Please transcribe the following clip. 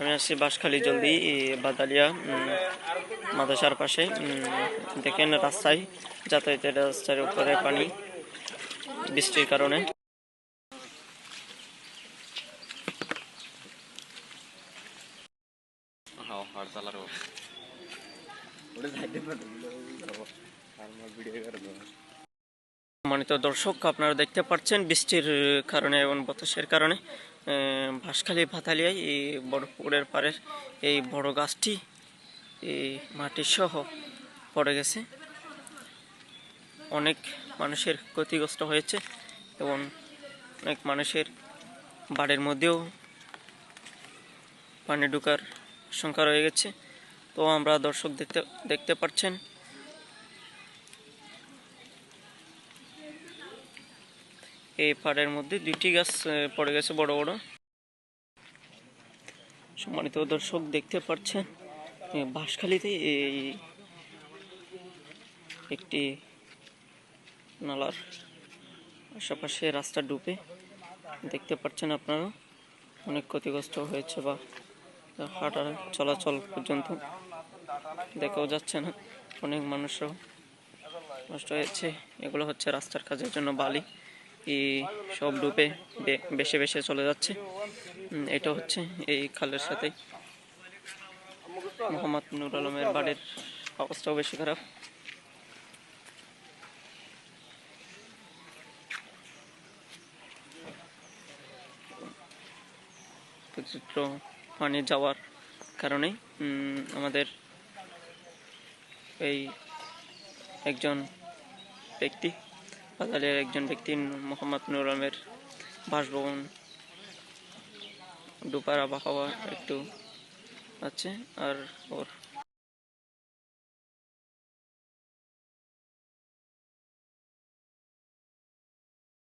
আমি আসছি বাঁশখালী জলদি বাদালিয়া মাদ্রাসার পাশে। দেখেন রাস্তায় যাতায়াতের রাস্তার উপরে পানি বৃষ্টির কারণে। সম্মানিত দর্শক, আপনারা দেখতে পাচ্ছেন বৃষ্টির কারণে এবং বাতাসের কারণে ভাসখালী ভাতালিয়ায় এই বড় পুকুরের পাড়ের এই বড় গাছটি এই মাটি সহ পড়ে গেছে। অনেক মানুষের ক্ষতিগ্রস্ত হয়েছে এবং অনেক মানুষের বাড়ির মধ্যেও পানি ঢোকার আশঙ্কা রয়ে গেছে। তো আমরা দর্শক দেখতে দেখতে পাচ্ছেন এই পাড়ের মধ্যে দুইটি গাছ পড়ে গেছে বড় বড়। সম্মানিত দর্শক, দেখতে পাচ্ছেন বাঁশখালীতে এই একটি নালার আশেপাশে রাস্তা ডুবে। দেখতে পাচ্ছেন আপনারা, অনেক ক্ষতিগ্রস্ত হয়েছে বা হাঁটা চলাচল পর্যন্ত দেখাও যাচ্ছে না। অনেক মানুষও নষ্ট হয়েছে। এগুলো হচ্ছে রাস্তার কাজের জন্য বালি। এই সব ডুবে বেশে বেশে চলে যাচ্ছে। এটা হচ্ছে এই খালের সাথে। মোহাম্মদ নুর আলমের বাড়ির অবস্থাও বেশি খারাপ। প্রচুর পানি যাওয়ার কারণে আমাদের এই একজন ব্যক্তি বাজারের একজন ব্যক্তি মোহাম্মদ নুর বাসভবন দুপার আবহাওয়া একটু আছে আর ওর